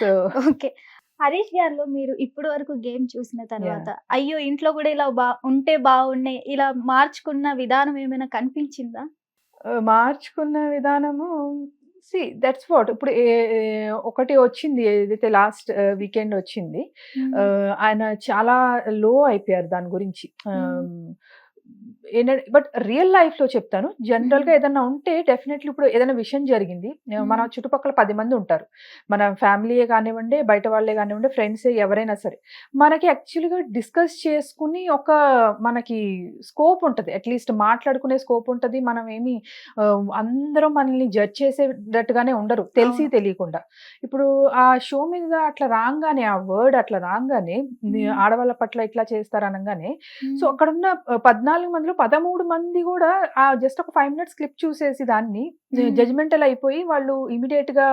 So okay. Harish గారిలో మీరు ఇప్పటి వరకు గేమ్ చూసిన తర్వాత అయ్యో ఇంట్లో కూడా ఇలా బా ఉంటే బాగుండే ఇలా మార్చుకున్న విధానం ఏమైనా కనిపించిందా? మార్చుకున్న విధానము సి దట్స్ వాట్. ఇప్పుడు ఒకటి వచ్చింది ఏదైతే లాస్ట్ వీకెండ్ వచ్చింది ఆయన చాలా లో అయిపోయారు దాని గురించి. ఏంటంటే బట్ రియల్ లైఫ్లో చెప్తాను. జనరల్గా ఏదైనా ఉంటే డెఫినెట్లీ ఇప్పుడు ఏదైనా విషయం జరిగింది. మన. చుట్టుపక్కల పది మంది ఉంటారు. మన ఫ్యామిలీయే కానివ్వండి బయట వాళ్ళే కానివ్వండి ఫ్రెండ్స్ ఎవరైనా సరే. మనకి యాక్చువల్గా డిస్కస్ చేసుకుని ఒక మనకి స్కోప్ ఉంటుంది. అట్లీస్ట్ మాట్లాడుకునే స్కోప్ ఉంటుంది. మనం ఏమి అందరం మనల్ని జడ్జ్ చేసేటట్టుగానే ఉండరు. తెలిసి. తెలియకుండా. ఇప్పుడు ఆ షో మీద అట్లా రాగానే ఆ వర్డ్ అట్లా రాగానే. ఆడవాళ్ళ పట్ల ఇట్లా చేస్తారు అనగానే. సో అక్కడ ఉన్న పద్నాలుగు మందిలో పదమూడు మంది కూడా ఆ జస్ట్ ఒక ఫైవ్ మినిట్స్ క్లిప్ చూసేసి దాన్ని. జడ్జ్మెంటల్ అయిపోయి వాళ్ళు ఇమీడియట్గా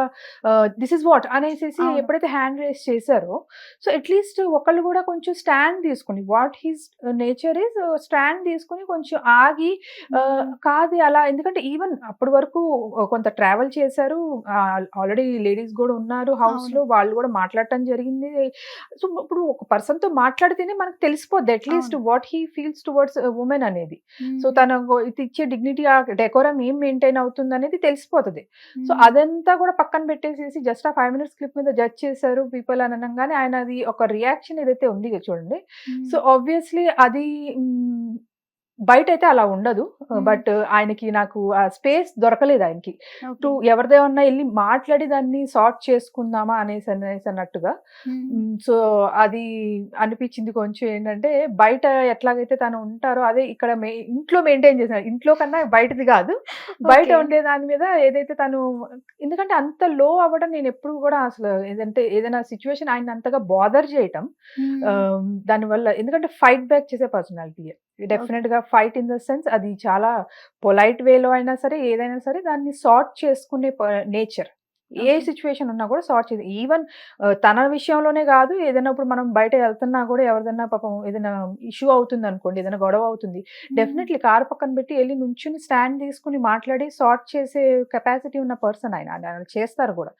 దిస్ ఇస్ వాట్ అనేసి. ఎప్పుడైతే హ్యాండ్ రేస్ చేశారో సో అట్లీస్ట్ ఒకళ్ళు కూడా కొంచెం స్టాండ్ తీసుకుని what he's nature is stand తీసుకుని కొంచెం ఆగి. కాదు అలా ఎందుకంటే ఈవెన్ అప్పటి వరకు కొంత ట్రావెల్ చేశారు ఆల్రెడీ లేడీస్ కూడా ఉన్నారు హౌస్లో వాళ్ళు కూడా మాట్లాడటం జరిగింది సో ఇప్పుడు ఒక పర్సన్తో మాట్లాడితేనే మనకు తెలిసిపోద్ది at least. What he feels towards women అనేది సో. తన ఇచ్చే డిగ్నిటీ ఆ డెకోరం ఏం మెయింటైన్ అవుతుంది అనేది తెలిసిపోతుంది సో మ్మ్. అదంతా కూడా పక్కన పెట్టేసేసి జస్ట్ ఆ ఫైవ్ మినిట్స్ క్లిప్ మీద జడ్జ్ చేశారు పీపుల్ అని అనగానే ఆయన అది ఒక రియాక్షన్ ఏదైతే ఉంది చూడండి. సో ఆబ్వియస్లీ అది బయట అయితే అలా ఉండదు. బట్ ఆయనకి నాకు ఆ స్పేస్ దొరకలేదు ఆయనకి. టు ఎవరిదేమన్నా వెళ్ళి మాట్లాడి దాన్ని సార్ట్ చేసుకుందామా అనేసి అనేసి అన్నట్టుగా. సో అది అనిపించింది కొంచెం ఏంటంటే బయట ఎట్లాగైతే తను ఉంటారో అదే ఇక్కడ ఇంట్లో మెయింటైన్ చేసిన ఇంట్లో కన్నా బయటది కాదు బయట. ఉండే దాని మీద ఏదైతే తను ఎందుకంటే అంత లో అవ్వడం నేను ఎప్పుడు కూడా అసలు ఏదంటే ఏదైనా సిచ్యువేషన్ ఆయన అంతగా బాదర్ చేయటం దానివల్ల ఎందుకంటే ఫైట్ బ్యాక్ చేసే పర్సనాలిటీ డెఫినెట్గా ఫైట్ ఇన్ ద సెన్స్ అది చాలా పొలైట్ వేలో అయినా సరే ఏదైనా సరే దాన్ని సార్ట్ చేసుకునే నేచర్ ఏ. సిచ్యువేషన్ ఉన్నా కూడా సార్ట్ చేసి ఈవెన్ తన విషయంలోనే కాదు ఏదైనా ఇప్పుడు మనం బయట వెళ్తున్నా కూడా ఎవరిదైనా పాపం ఏదైనా ఇష్యూ అవుతుంది అనుకోండి ఏదైనా గొడవ అవుతుంది డెఫినెట్లీ కార్ పక్కన పెట్టి వెళ్ళి నుంచుని స్టాండ్ తీసుకుని మాట్లాడి సార్ట్ చేసే కెపాసిటీ ఉన్న పర్సన్ ఆయన చేస్తారు కూడా.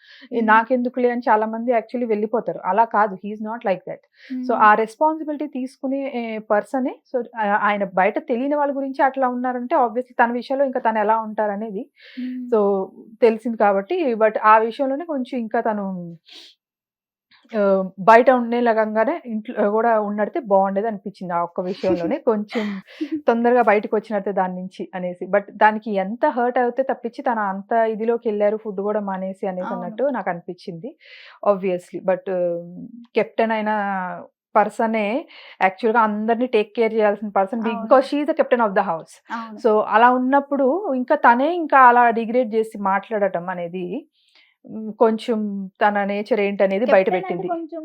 నాకెందుకులే అని చాలా మంది యాక్చువల్లీ వెళ్ళిపోతారు అలా కాదు he is not like that so. ఆ రెస్పాన్సిబిలిటీ తీసుకునే పర్సనే సో ఆయన బయట తెలియని వాళ్ళ గురించి అట్లా ఉన్నారంటే ఆబ్వియస్లీ తన విషయంలో ఇంకా తను ఎలా ఉంటారనేది. సో తెలిసింది కాబట్టి బట్ ఆ విషయంలోనే కొంచెం ఇంకా తను ఆ, బయట ఉండేలాగానే ఇంట్లో కూడా ఉన్నడితే బాగుండేది అనిపించింది ఆ ఒక్క విషయంలోనే. కొంచెం తొందరగా బయటకు వచ్చినట్టే దాని నుంచి అనేసి. బట్ దానికి ఎంత హర్ట్ అవుతే తప్పించి తన అంత ఇదిలోకి వెళ్ళారు ఫుడ్ కూడా మానేసి అనేసి. అన్నట్టు నాకు అనిపించింది ఆబ్వియస్లీ బట్ కెప్టెన్ అయిన పర్సనే యాక్చువల్గా అందరినీ టేక్ కేర్ చేయాల్సిన person. Because she the captain of the house. So అలా ఉన్నప్పుడు ఇంకా తనే ఇంకా అలా డిగ్రేడ్ చేసి మాట్లాడటం అనేది కొంచెం తన నేచర్ ఏంటనేది బయట పెట్టింది కొంచెం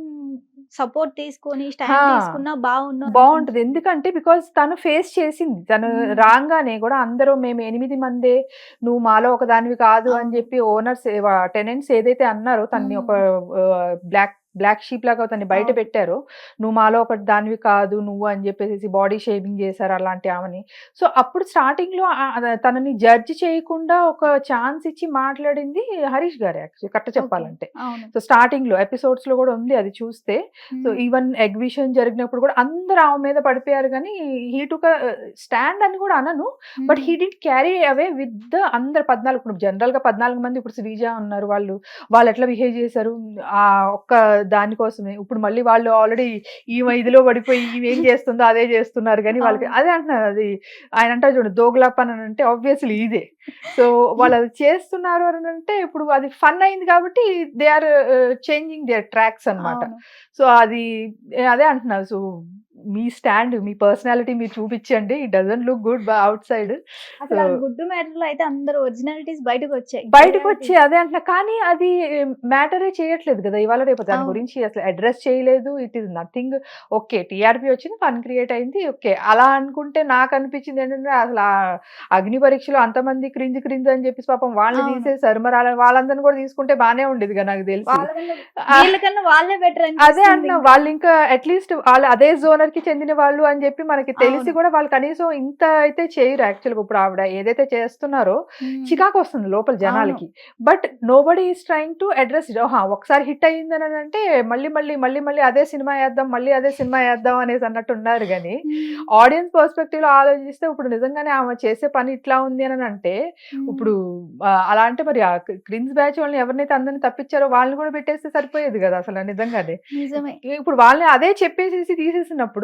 సపోర్ట్ తీసుకొని. తీసుకున్నా బాగుండు బాగుంటది ఎందుకంటే బికాస్ తను ఫేస్ చేసింది తను. రాగానే కూడా అందరూ మేము ఎనిమిది మందే నువ్వు మాలో ఒక దానివి కాదు అని. చెప్పి ఓనర్స్ టెనెంట్స్ ఏదైతే అన్నారో తన్ని. ఒక బ్లాక్ బ్లాక్ షీప్ లాగా తన్ని బయట. పెట్టారు. నువ్వు మాలో ఒకటి దానివి కాదు నువ్వు అని చెప్పేసి బాడీ షేవింగ్ చేశారు అలాంటి ఆమెని. సో అప్పుడు స్టార్టింగ్లో తనని జడ్జ్ చేయకుండా ఒక ఛాన్స్ ఇచ్చి మాట్లాడింది హరీష్ గారే యాక్చువల్లీ కరెక్ట్ చెప్పాలంటే. సో స్టార్టింగ్లో ఎపిసోడ్స్లో కూడా ఉంది అది చూస్తే. సో. ఈవెన్ ఎగ్జిబిషన్ జరిగినప్పుడు కూడా అందరు ఆమె మీద పడిపోయారు కానీ హీ టుక స్టాండ్ అని కూడా అనను. But. He did carry away with the అందరు పద్నాలుగు ఇప్పుడు జనరల్గా పద్నాలుగు మంది ఇప్పుడు శ్రీజ ఉన్నారు వాళ్ళు. వాళ్ళు ఎట్లా బిహేవ్ చేశారు? ఆ ఒక్క దానికోసమే ఇప్పుడు మళ్ళీ వాళ్ళు ఆల్రెడీ ఈమె ఇదిలో పడిపోయి ఈమె ఏం చేస్తుందో అదే చేస్తున్నారు కానీ వాళ్ళకి. అదే అంటున్నారు. అది ఆయన అంటారు చూడండి దోగులాప్ అని అంటే ఆబ్వియస్లీ ఇదే. సో వాళ్ళు అది చేస్తున్నారు అని అంటే ఇప్పుడు అది ఫన్ అయింది కాబట్టి they are changing their tracks అన్నమాట. అవును. సో అది అదే అంటున్నారు. సో మీ స్టాండ్ మీ పర్సనాలిటీ మీరు చూపించండి. It doesn't look good outside అసలు సో గుడ్డు మ్యాటర్లో అయితే అందరు ఒరిజినాలిటీస్ బయటకు వచ్చాయి బయటకు వచ్చి అదే అంటున్నా. కానీ అది మ్యాటరే చేయట్లేదు కదా. ఇవాళ రేపు దాని. గురించి అసలు అడ్రస్ చేయలేదు. It is nothing okay TRP వచ్చింది ఫన్ క్రియేట్ అయింది. ఓకే అలా అనుకుంటే నాకు అనిపించింది ఏంటంటే అసలు ఆ అగ్ని పరీక్షలో అంతమంది క్రింజ్ క్రింజ్ అని చెప్పేసి పాపం వాళ్ళని. తీసేసారు మరి అలా వాళ్ళందరిని కూడా తీసుకుంటే బానే ఉండేది కదా నాకు తెలిసి. వాళ్ళే బెటర్ అదే అంటున్నా. వాళ్ళు ఇంకా అట్లీస్ట్ వాళ్ళు అదే జోనర్ వర్గానికి చెందిన వాళ్ళు అని చెప్పి మనకి తెలిసి. కూడా వాళ్ళు కనీసం ఇంత అయితే చేయరు యాక్చువల్గా. ఇప్పుడు ఆవిడ ఏదైతే చేస్తున్నారో చికాకు వస్తుంది లోపల జనాలకి. But nobody is trying to address ఒకసారి హిట్ అయ్యిందని అని అంటే మళ్ళీ మళ్ళీ మళ్ళీ మళ్ళీ అదే సినిమా వేద్దాం మళ్ళీ అదే సినిమా వేద్దాం అనేసి అన్నట్టు ఉన్నారు కానీ ఆడియన్స్ పర్స్పెక్టివ్లో ఆలోచిస్తే ఇప్పుడు నిజంగానే ఆమె చేసే పని ఇట్లా ఉంది అని అంటే ఇప్పుడు అలా అంటే మరి ఆ క్రిన్స్ బ్యాచ్ వాళ్ళని ఎవరినైతే అందరిని తప్పించారో వాళ్ళని కూడా పెట్టేస్తే సరిపోయేది కదా అసలు నిజంగానే. నిజమే. ఇప్పుడు వాళ్ళని అదే చెప్పేసేసి తీసేసినప్పుడు